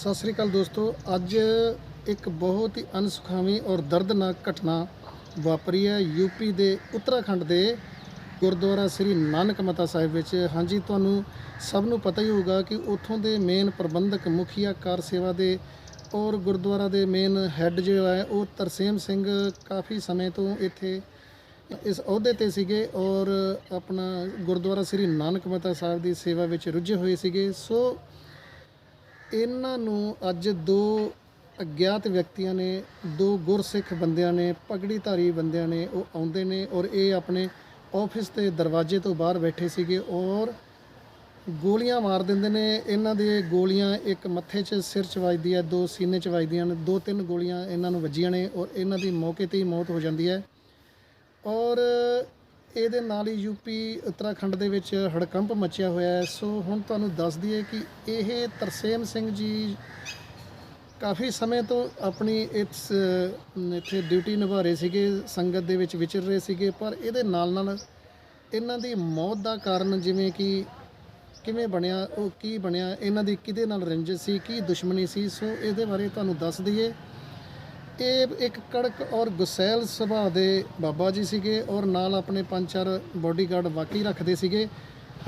ਸਤਿ ਸ੍ਰੀ ਅਕਾਲ ਦੋਸਤੋ, ਅੱਜ ਇੱਕ ਬਹੁਤ ਹੀ ਅਨਸੁਖਾਵੀਂ ਔਰ ਦਰਦਨਾਕ ਘਟਨਾ ਵਾਪਰੀ ਹੈ ਯੂਪੀ ਦੇ ਉੱਤਰਾਖੰਡ ਦੇ ਗੁਰਦੁਆਰਾ ਸ੍ਰੀ ਨਾਨਕ ਮਤਾ ਸਾਹਿਬ ਵਿੱਚ। ਹਾਂਜੀ, ਤੁਹਾਨੂੰ ਸਭ ਨੂੰ ਪਤਾ ਹੀ ਹੋਊਗਾ ਕਿ ਉੱਥੋਂ ਦੇ ਮੇਨ ਪ੍ਰਬੰਧਕ, ਮੁਖੀਆ ਕਾਰ ਸੇਵਾ ਦੇ ਔਰ ਗੁਰਦੁਆਰਾ ਦੇ ਮੇਨ ਹੈੱਡ ਜੋ ਹੈ ਉਹ ਤਰਸੇਮ ਸਿੰਘ ਕਾਫੀ ਸਮੇਂ ਤੋਂ ਇੱਥੇ ਇਸ ਅਹੁਦੇ ਤੇ ਸੀਗੇ ਔਰ ਆਪਣਾ ਗੁਰਦੁਆਰਾ ਸ੍ਰੀ ਨਾਨਕ ਮਤਾ ਸਾਹਿਬ ਦੀ ਸੇਵਾ ਵਿੱਚ ਰੁੱਝੇ ਹੋਏ ਸੀਗੇ। ਸੋ ਇਹਨਾਂ ਨੂੰ ਅੱਜ ਦੋ ਅਗਿਆਤ ਵਿਅਕਤੀਆਂ ਨੇ, ਦੋ ਗੁਰਸਿੱਖ ਬੰਦਿਆਂ ਨੇ, ਪਗੜੀਧਾਰੀ ਬੰਦਿਆਂ ਨੇ, ਉਹ ਆਉਂਦੇ ਨੇ ਔਰ ਇਹ ਆਪਣੇ ਆਫਿਸ ਦੇ ਦਰਵਾਜ਼ੇ ਤੋਂ ਬਾਹਰ ਬੈਠੇ ਸੀਗੇ ਔਰ ਗੋਲੀਆਂ ਮਾਰ ਦਿੰਦੇ ਨੇ। ਇਹਨਾਂ ਦੇ ਗੋਲੀਆਂ ਇੱਕ ਮੱਥੇ 'ਚ ਸਿਰ 'ਚ ਵੱਜਦੀ ਹੈ, ਦੋ ਸੀਨੇ 'ਚ ਵੱਜਦੀਆਂ ਨੇ, ਦੋ ਤਿੰਨ ਗੋਲੀਆਂ ਇਹਨਾਂ ਨੂੰ ਵੱਜੀਆਂ ਨੇ ਔਰ ਇਹਨਾਂ ਦੀ ਮੌਕੇ ਤੇ ਹੀ ਮੌਤ ਹੋ ਜਾਂਦੀ ਹੈ। ਔਰ ਇਹਦੇ ਨਾਲ ਹੀ ਯੂਪੀ ਉੱਤਰਾਖੰਡ ਦੇ ਵਿੱਚ ਹੜਕੰਪ ਮਚਿਆ ਹੋਇਆ ਹੈ। ਸੋ ਹੁਣ ਤੁਹਾਨੂੰ ਦੱਸ ਦਈਏ ਕਿ ਇਹ ਤਰਸੇਮ ਸਿੰਘ ਜੀ ਕਾਫੀ ਸਮੇਂ ਤੋਂ ਆਪਣੀ ਇਸ ਇੱਥੇ ਡਿਊਟੀ ਨਿਭਾ ਰਹੇ ਸੀਗੇ, ਸੰਗਤ ਦੇ ਵਿੱਚ ਵਿਚਰ ਰਹੇ ਸੀਗੇ, ਪਰ ਇਹਦੇ ਨਾਲ ਨਾਲ ਇਹਨਾਂ ਦੀ ਮੌਤ ਦਾ ਕਾਰਨ ਜਿਵੇਂ ਕਿ ਕਿਵੇਂ ਬਣਿਆ, ਉਹ ਕੀ ਬਣਿਆ, ਇਹਨਾਂ ਦੀ ਕਿਹਦੇ ਨਾਲ ਰੰਜਿਸ਼ ਸੀ, ਕੀ ਦੁਸ਼ਮਣੀ ਸੀ, ਸੋ ਇਹਦੇ ਬਾਰੇ ਤੁਹਾਨੂੰ ਦੱਸ ਦਈਏ। ਇਹ ਇੱਕ ਕੜਕ ਔਰ ਗੁਸੈਲ ਸੁਭਾਅ ਦੇ ਬਾਬਾ ਜੀ ਸੀਗੇ ਔਰ ਨਾਲ ਆਪਣੇ ਪੰਜ ਚਾਰ ਬੋਡੀਗਾਰਡ ਵਾਕਈ ਰੱਖਦੇ ਸੀਗੇ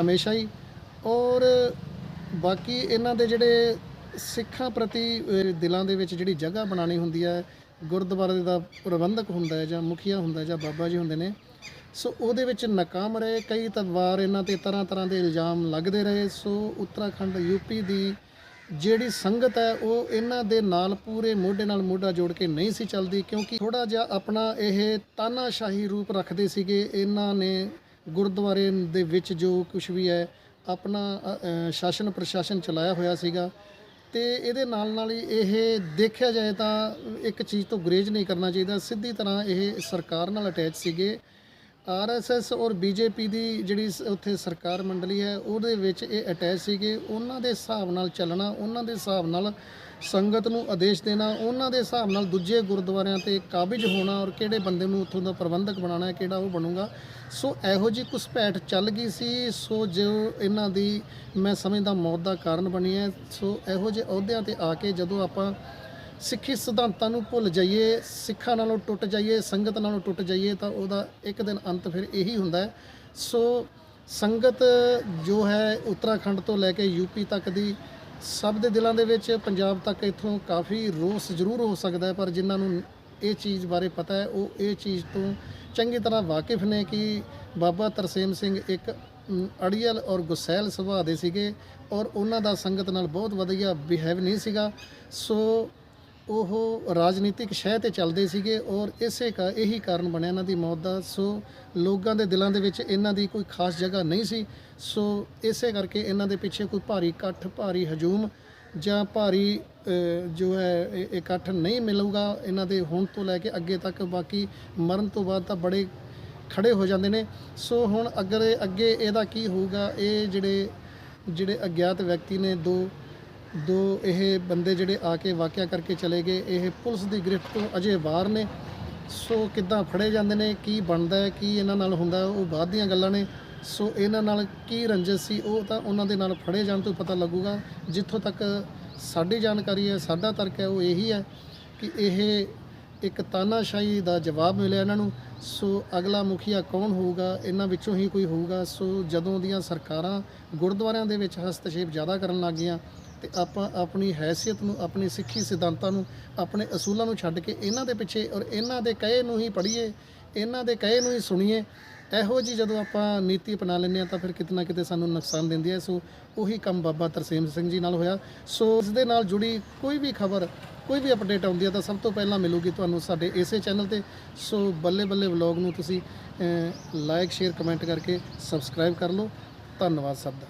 ਹਮੇਸ਼ਾ ਹੀ। ਔਰ ਬਾਕੀ ਇਹਨਾਂ ਦੇ ਜਿਹੜੇ ਸਿੱਖਾਂ ਪ੍ਰਤੀ ਦਿਲਾਂ ਦੇ ਵਿੱਚ ਜਿਹੜੀ ਜਗ੍ਹਾ ਬਣਾਣੀ ਹੁੰਦੀ ਹੈ, ਗੁਰਦੁਆਰੇ ਦਾ ਪ੍ਰਬੰਧਕ ਹੁੰਦਾ ਹੈ ਜਾਂ ਮੁਖੀਆ ਹੁੰਦਾ ਹੈ ਜਾਂ ਬਾਬਾ ਜੀ ਹੁੰਦੇ ਨੇ, ਸੋ ਉਹਦੇ ਵਿੱਚ ਨਾਕਾਮ ਰਹੇ, ਕਈ ਤਾਂ ਵਾਰ ਇਹਨਾਂ ਤੇ ਤਰ੍ਹਾਂ ਤਰ੍ਹਾਂ ਦੇ ਇਲਜ਼ਾਮ ਲੱਗਦੇ ਰਹੇ। ਸੋ ਉੱਤਰਾਖੰਡ ਯੂਪੀ ਦੀ ਜਿਹੜੀ ਸੰਗਤ ਹੈ, ਉਹ ਇਹਨਾਂ ਦੇ ਨਾਲ ਪੂਰੇ ਮੋਢੇ ਨਾਲ ਮੋਢਾ ਜੋੜ ਕੇ ਨਹੀਂ ਸੀ ਚੱਲਦੀ, ਕਿਉਂਕਿ ਥੋੜਾ ਜਿਹਾ ਆਪਣਾ ਇਹ ਤਾਨਾਸ਼ਾਹੀ ਰੂਪ ਰੱਖਦੇ ਸੀਗੇ। ਇਹਨਾਂ ਨੇ ਗੁਰਦੁਆਰੇ ਦੇ ਵਿੱਚ ਜੋ ਕੁਝ ਵੀ ਹੈ, ਆਪਣਾ ਸ਼ਾਸਨ ਪ੍ਰਸ਼ਾਸਨ ਚਲਾਇਆ ਹੋਇਆ ਸੀਗਾ। ਤੇ ਇਹਦੇ ਨਾਲ ਨਾਲ ਹੀ ਇਹ ਦੇਖਿਆ ਜਾਏ ਤਾਂ ਇੱਕ ਚੀਜ਼ ਤੋਂ ਗੁਰੇਜ਼ ਨਹੀਂ ਕਰਨਾ ਚਾਹੀਦਾ। ਸਿੱਧੀ ਤਰ੍ਹਾਂ ਇਹ ਸਰਕਾਰ ਨਾਲ ਅਟੈਚ ਸੀਗੇ। ਆਰਐਸਐਸ ਔਰ ਬੀਜੇਪੀ ਦੀ ਜਿਹੜੀ ਸ- ਉੱਥੇ ਸਰਕਾਰ ਮੰਡਲੀ ਹੈ, ਉਹਦੇ ਵਿੱਚ ਇਹ ਅਟੈਚ ਸੀਗੇ। ਉਹਨਾਂ ਦੇ ਹਿਸਾਬ ਨਾਲ ਚੱਲਣਾ, ਉਹਨਾਂ ਦੇ ਹਿਸਾਬ ਨਾਲ ਸੰਗਤ ਨੂੰ ਆਦੇਸ਼ ਦੇਣਾ, ਉਹਨਾਂ ਦੇ ਹਿਸਾਬ ਨਾਲ ਦੂਜੇ ਗੁਰਦੁਆਰਿਆਂ ਤੇ ਕਾਬਿਜ ਹੋਣਾ ਔਰ ਕਿਹੜੇ ਬੰਦੇ ਨੂੰ ਉੱਥੋਂ ਦਾ ਪ੍ਰਬੰਧਕ ਬਣਾਉਣਾ ਹੈ, ਕਿਹੜਾ ਉਹ ਬਣੂਗਾ। ਸੋ ਇਹੋ ਜੀ ਘੁਸਪੈਠ ਚੱਲ ਗਈ ਸੀ। ਸੋ ਜੋ ਇਹਨਾਂ ਦੀ, ਮੈਂ ਸਮਝਦਾ ਮੌਤ ਦਾ ਕਾਰਨ ਬਣੀ ਹੈ। ਸੋ ਇਹੋ ਜਿਹੇ ਅਹੁਦਿਆਂ ਤੇ ਆ ਕੇ ਜਦੋਂ ਆਪਾਂ ਸਿੱਖੀ ਸਿਧਾਂਤਾਂ ਨੂੰ ਭੁੱਲ ਜਾਈਏ, ਸਿੱਖਾਂ ਨਾਲੋਂ ਟੁੱਟ ਜਾਈਏ, ਸੰਗਤ ਨਾਲੋਂ ਟੁੱਟ ਜਾਈਏ, ਤਾਂ ਉਹਦਾ ਇੱਕ ਦਿਨ ਅੰਤ ਫਿਰ ਇਹੀ ਹੁੰਦਾ ਸੋ ਸੰਗਤ ਜੋ ਹੈ ਉੱਤਰਾਖੰਡ ਤੋਂ ਲੈ ਕੇ ਯੂਪੀ ਤੱਕ ਦੀ, ਸਭ ਦੇ ਦਿਲਾਂ ਦੇ ਵਿੱਚ ਪੰਜਾਬ ਤੱਕ ਇੱਥੋਂ ਕਾਫੀ ਰੋਸ ਜ਼ਰੂਰ ਹੋ ਸਕਦਾ ਹੈ, ਪਰ ਜਿਨ੍ਹਾਂ ਨੂੰ ਇਹ ਚੀਜ਼ ਬਾਰੇ ਪਤਾ ਹੈ, ਉਹ ਇਹ ਚੀਜ਼ ਤੋਂ ਚੰਗੀ ਤਰ੍ਹਾਂ ਵਾਕਿਫ ਨੇ ਕਿ ਬਾਬਾ ਤਰਸੇਮ ਸਿੰਘ ਇੱਕ ਅੜੀਅਲ ਔਰ ਗੁਸੈਲ ਸੁਭਾਅ ਦੇ ਸੀਗੇ ਔਰ ਉਹਨਾਂ ਦਾ ਸੰਗਤ ਨਾਲ ਬਹੁਤ ਵਧੀਆ ਬਿਹੇਵ ਨਹੀਂ ਸੀਗਾ। ਸੋ ਉਹ ਰਾਜਨੀਤਿਕ ਸ਼ਹਿ ਤੇ ਚੱਲਦੇ ਸੀਗੇ ਔਰ ਇਸੇ ਕਾ, ਇਹੀ ਕਾਰਨ ਬਣਿਆ ਇਹਨਾਂ ਦੀ ਮੌਤ ਦਾ। ਸੋ ਲੋਕਾਂ ਦੇ ਦਿਲਾਂ ਦੇ ਵਿੱਚ ਇਹਨਾਂ ਦੀ ਕੋਈ ਖਾਸ ਜਗ੍ਹਾ ਨਹੀਂ ਸੀ। ਸੋ ਇਸੇ ਕਰਕੇ ਇਹਨਾਂ ਦੇ ਪਿੱਛੇ ਕੋਈ ਭਾਰੀ ਇਕੱਠ, ਭਾਰੀ ਹਜੂਮ ਜਾਂ ਭਾਰੀ ਜੋ ਹੈ ਇਕੱਠ ਨਹੀਂ ਮਿਲੂਗਾ ਇਹਨਾਂ ਦੇ ਹੁਣ ਤੋਂ ਲੈ ਕੇ ਅੱਗੇ ਤੱਕ। ਬਾਕੀ ਮਰਨ ਤੋਂ ਬਾਅਦ ਤਾਂ ਬੜੇ ਖੜੇ ਹੋ ਜਾਂਦੇ ਨੇ। ਸੋ ਹੁਣ ਅਗਰ ਅੱਗੇ ਇਹਦਾ ਕੀ ਹੋਊਗਾ, ਇਹ ਜਿਹੜੇ ਜਿਹੜੇ ਅਗਿਆਤ ਵਿਅਕਤੀ ਨੇ ਦੋ ਦੋ ਇਹ ਬੰਦੇ ਜਿਹੜੇ ਆ ਕੇ ਵਾਕਿਆ ਕਰਕੇ ਚਲੇ ਗਏ, ਇਹ ਪੁਲਿਸ ਦੀ ਗ੍ਰਿਫਤ ਤੋਂ ਅਜੇ ਬਾਹਰ ਨੇ। ਸੋ ਕਿੱਦਾਂ ਫੜੇ ਜਾਂਦੇ ਨੇ, ਕੀ ਬਣਦਾ ਹੈ, ਕੀ ਇਹਨਾਂ ਨਾਲ ਹੁੰਦਾ ਉਹ ਬਾਅਦ ਦੀਆਂ ਗੱਲਾਂ ਨੇ। ਸੋ ਇਹਨਾਂ ਨਾਲ ਕੀ ਰੰਜਿਸ਼ ਸੀ, ਉਹ ਤਾਂ ਉਹਨਾਂ ਦੇ ਨਾਲ ਫੜੇ ਜਾਣ ਤੋਂ ਪਤਾ ਲੱਗੂਗਾ। ਜਿੱਥੋਂ ਤੱਕ ਸਾਡੀ ਜਾਣਕਾਰੀ ਹੈ, ਸਾਡਾ ਤਰਕ ਹੈ, ਉਹ ਇਹੀ ਹੈ ਕਿ ਇਹ ਇੱਕ ਤਾਨਾਸ਼ਾਹੀ ਦਾ ਜਵਾਬ ਮਿਲਿਆ ਇਹਨਾਂ ਨੂੰ। ਸੋ ਅਗਲਾ ਮੁਖੀਆ ਕੌਣ ਹੋਊਗਾ, ਇਹਨਾਂ ਵਿੱਚੋਂ ਹੀ ਕੋਈ ਹੋਊਗਾ। ਸੋ ਜਦੋਂ ਦੀਆਂ ਸਰਕਾਰਾਂ ਗੁਰਦੁਆਰਿਆਂ ਦੇ ਵਿੱਚ ਹਸਤਸ਼ੇਪ ਜ਼ਿਆਦਾ ਕਰਨ ਲੱਗ ਗਈਆਂ ਤੇ ਆਪਾਂ ਆਪਣੀ ਹੈਸੀਅਤ ਨੂੰ, ਆਪਣੀ ਸਿੱਖੀ ਸਿਧਾਂਤਾਂ ਨੂੰ, ਆਪਣੇ ਅਸੂਲਾਂ ਨੂੰ ਛੱਡ ਕੇ ਇਹਨਾਂ ਦੇ ਪਿੱਛੇ ਔਰ ਇਹਨਾਂ ਦੇ ਕਹੇ ਨੂੰ ਹੀ ਪੜ੍ਹੀਏ, ਇਹਨਾਂ ਦੇ ਕਹੇ ਨੂੰ ਹੀ ਸੁਣੀਏ, ਇਹੋ ਜੀ ਜਦੋਂ ਆਪਾਂ ਨੀਤੀ ਅਪਣਾ ਲੈਂਦੇ ਹਾਂ ਤਾਂ ਫਿਰ ਕਿਤੇ ਨਾ ਕਿਤੇ ਸਾਨੂੰ ਨੁਕਸਾਨ ਦਿੰਦੀ ਹੈ। ਸੋ ਉਹੀ ਕੰਮ ਬਾਬਾ ਤਰਸੇਮ ਸਿੰਘ ਜੀ ਨਾਲ ਹੋਇਆ। ਸੋ ਇਸ ਦੇ ਨਾਲ ਜੁੜੀ ਕੋਈ ਵੀ ਖਬਰ, ਕੋਈ ਵੀ ਅਪਡੇਟ ਆਉਂਦੀ ਹੈ ਤਾਂ ਸਭ ਤੋਂ ਪਹਿਲਾਂ ਮਿਲੂਗੀ ਤੁਹਾਨੂੰ ਸਾਡੇ ਇਸੇ ਚੈਨਲ ਤੇ। ਸੋ ਬੱਲੇ ਬੱਲੇ ਵਲੌਗ ਨੂੰ ਤੁਸੀਂ ਲਾਈਕ ਸ਼ੇਅਰ ਕਮੈਂਟ ਕਰਕੇ ਸਬਸਕ੍ਰਾਈਬ ਕਰ ਲਓ। ਧੰਨਵਾਦ ਸਭ ਦਾ।